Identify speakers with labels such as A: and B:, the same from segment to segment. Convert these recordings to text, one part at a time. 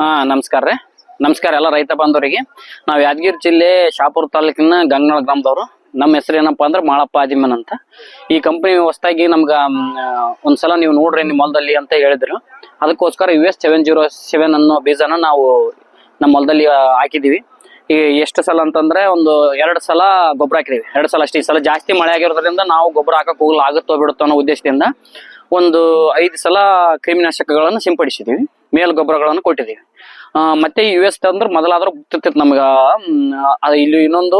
A: ಹಾ, ನಮಸ್ಕಾರ ರೀ. ನಮಸ್ಕಾರ ಎಲ್ಲ ರೈತ ಬಾಂಧವರಿಗೆ. ನಾವು ಯಾದಗಿರಿ ಜಿಲ್ಲೆ ಶಾಪುರ ತಾಲೂಕಿನ ಗಂಗನಾಳ ಗ್ರಾಮದವರು. ನಮ್ಮ ಹೆಸರು ಏನಪ್ಪಾ ಅಂದ್ರೆ ಮಾಳಪ್ಪ ಅಜಿಮನ್ ಅಂತ. ಈ ಕಂಪನಿ ಹೊಸದಾಗಿ ನಮ್ಗೆ ಒಂದ್ಸಲ ನೀವು ನೋಡ್ರಿ ನಿಮ್ಮ ಹೊಲದಲ್ಲಿ ಅಂತ ಹೇಳಿದ್ರು. ಅದಕ್ಕೋಸ್ಕರ U S seven zero seven ಅನ್ನೋ ಬೀಜನ ನಾವು ನಮ್ಮ ಹೊಲದಲ್ಲಿ ಹಾಕಿದೀವಿ. ಈ ಎಷ್ಟು ಸಲ ಅಂತಂದ್ರೆ ಒಂದು ಎರಡು ಸಲ ಗೊಬ್ಬರ ಹಾಕಿದೀವಿ. ಎರಡು ಸಲ ಅಷ್ಟೇ, ಈ ಸಲ ಜಾಸ್ತಿ ಮಳೆ ಆಗಿರೋದ್ರಿಂದ ನಾವು ಗೊಬ್ಬರ ಹಾಕಕ್ ಹೋಗಲ್ಲ, ಆಗುತ್ತೋ ಬಿಡುತ್ತೋ ಅನ್ನೋ ಉದ್ದೇಶದಿಂದ ಒಂದು ಐದು ಸಲ ಕ್ರಿಮಿನಾಶಕಗಳನ್ನು ಸಿಂಪಡಿಸಿದೀವಿ. ಮೇಲ್ ಗೊಬ್ಬರಗಳನ್ನು ಕೊಟ್ಟಿದ್ದೀವಿ ಮತ್ತೆ ಯು ಎಸ್ ಅಂದ್ರೆ ಮೊದಲಾದ್ರೂ ಗೊತ್ತಿರ್ತಿತ್ತು ನಮ್ಗೆ ಇಲ್ಲಿ ಇನ್ನೊಂದು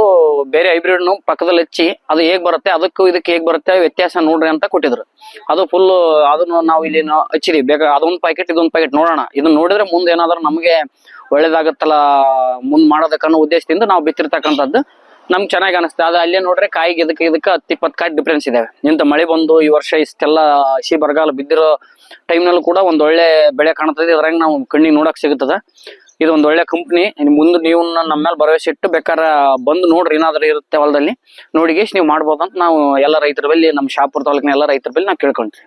A: ಬೇರೆ ಹೈಬ್ರಿಡ್ ಪಕ್ಕದಲ್ಲಿ ಹಚ್ಚಿ ಅದು ಹೇಗ್ ಬರುತ್ತೆ, ಅದಕ್ಕೂ ಇದಕ್ಕೆ ಹೇಗ್ ಬರುತ್ತೆ, ವ್ಯತ್ಯಾಸ ನೋಡ್ರಿ ಅಂತ ಕೊಟ್ಟಿದ್ರು. ಅದು ಫುಲ್ ಅದನ್ನು ನಾವು ಇಲ್ಲಿ ಹಚ್ಚಿದೀವಿ. ಬೇಗ ಅದೊಂದು ಪ್ಯಾಕೆಟ್ ಇದೊಂದು ಪ್ಯಾಕೆಟ್ ನೋಡೋಣ. ಇದನ್ನ ನೋಡಿದ್ರೆ ಮುಂದೆ ಏನಾದ್ರೂ ನಮಗೆ ಒಳ್ಳೇದಾಗತ್ತಲ್ಲ, ಮುಂದ್ ಮಾಡೋದಕ್ಕನ್ನೋ ಉದ್ದೇಶದಿಂದ ನಾವು ಬಿತ್ತಿರ್ತಕ್ಕಂಥದ್ದು. ನಮ್ಗೆ ಚೆನ್ನಾಗಿ ಅನಿಸ್ತದೆ ಅದು ಅಲ್ಲೇ ನೋಡ್ರೆ ಕಾಯಿಗೆ ಇದಕ್ಕೆ ಇದಕ್ಕೆ ಹತ್ತು ಇಪ್ಪತ್ತು ಕಾಯಿ ಡಿಫ್ರೆನ್ಸ್ ಇದಾವೆ ಇಂಥ ಮಳೆ ಬಂದು ಈ ವರ್ಷ ಇಷ್ಟೆಲ್ಲ ಹಸಿ ಬರಗಾಲ ಬಿದ್ದಿರೋ ಟೈಮ್ನಲ್ಲೂ ಕೂಡ ಒಂದ್ ಒಳ್ಳೆ ಬೆಳೆ ಕಾಣ್ತದೆ. ಇದ್ರಾಗ ನಾವು ಕಣ್ಣಿಗೆ ನೋಡಕ್ ಸಿಗುತ್ತದೆ. ಇದು ಒಂದ್ ಒಳ್ಳೆ ಕಂಪ್ನಿ ಮುಂದೆ ನೀವು ನಮ್ಮ ಮೇಲೆ ಭರವಸೆ ಇಟ್ಟು ಬೇಕಾದ್ರೆ ಬಂದು ನೋಡ್ರಿ. ಏನಾದ್ರೂ ಇರುತ್ತೆ ಹೊಲದಲ್ಲಿ. ನೋಡಿ ಗೆಸ್ ನೀವು ಮಾಡ್ಬೋದು ಅಂತ ನಾವು ಎಲ್ಲ ರೈತರ ಬಳಿ ನಮ್ಮ ಶಾಪುರ ತಾಲೂಕಿನ ಎಲ್ಲ ರೈತರ ಬಳಿ ನಾವು ಕೇಳ್ಕೊಂತೀವಿ.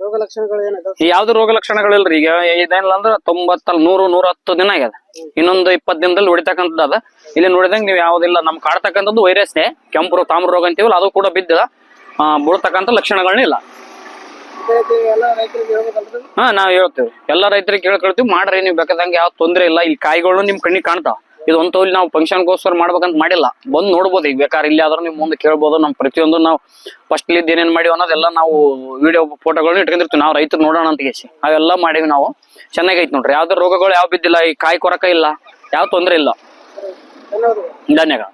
B: ರೋಗ ಲಕ್ಷಣಗಳು
A: ಯಾವ್ದು ರೋಗ ಲಕ್ಷಣಗಳಿಲ್ರಿ ಈಗ ಇದೇನಿಲ್ಲ ಅಂದ್ರೆ ತೊಂಬತ್ತಲ್ಲಿ ನೂರು ನೂರ ಹತ್ತು ದಿನ ಆಗ್ಯದ ಇನ್ನೊಂದು ಇಪ್ಪತ್ತು ದಿನದಲ್ಲಿ ಹೊಡಿತಕ್ಕಂಥದ್ದು ಅದ. ಇಲ್ಲಿ ನೋಡಿದಂಗ ನೀವು ಯಾವ್ದಿಲ್ಲ ನಮ್ ಕಾಡ್ತಕ್ಕಂಥದ್ದು ವೈರಸ್ನೇ ಕೆಂಪು ತಾಮ್ರ ರೋಗ ಅಂತೀವಲ್ಲ ಅದು ಕೂಡ ಬಿದ್ದ ಬೀಳ್ತಕ್ಕಂಥ ಲಕ್ಷಣಗಳನ್ನ ಇಲ್ಲ.
B: ಎಲ್ಲ ರೈತರಿಗೆ ಹೇಳ್ಬೇಕಲ್ರಿ
A: ಹಾ ನಾವ್ ಹೇಳ್ತೇವೆ. ಎಲ್ಲ ರೈತರಿಗೆ ಕೇಳ್ಕೊಳ್ತೀವಿ ಮಾಡ್ರಿ ನೀವು ಬೇಕಾದಂಗೆ ಯಾವ ತೊಂದ್ರೆ ಇಲ್ಲ. ಇಲ್ಲಿ ಕಾಯಿಗಳು ನಿಮ್ ಕಣ್ಣಿಗೆ ಕಾಣ್ತಾವ. ಇದು ಒಂದು ಇಲ್ಲಿ ನಾವು ಫಂಕ್ಷನ್ಗೋಸ್ಕರ ಮಾಡ್ಬೇಕಂತ ಮಾಡಿಲ್ಲ. ಬಂದು ನೋಡ್ಬೋದು, ಈಗ ಬೇಕಾದ್ರೆ ಇಲ್ಲಿ ಆದ್ರೂ ನೀವು ಮುಂದೆ ಕೇಳ್ಬೋದು ನಮ್ಮ ಪ್ರತಿಯೊಂದು ನಾವು ಫಸ್ಟ್ ಇದ್ದು ಏನೇನ್ ಮಾಡಿವಿ ಅನ್ನೋದೆಲ್ಲ ನಾವು ವಿಡಿಯೋ ಫೋಟೋಗಳನ್ನ ಇಟ್ಕೊಂಡಿರ್ತೀವಿ. ನಾವು ರೈತರು ನೋಡೋಣ ಅಂತ ಕೇಸಿ ಅವೆಲ್ಲ ಮಾಡಿವಿ ನಾವು. ಚೆನ್ನಾಗೈತೆ ನೋಡ್ರಿ. ಯಾವ್ದು ರೋಗಗಳು ಯಾವ ಬಿದ್ದಿಲ್ಲ, ಈ ಕಾಯಿ ಕೊರಕ ಇಲ್ಲ, ಯಾವ ತೊಂದ್ರೆ ಇಲ್ಲ. ಧನ್ಯವಾದ.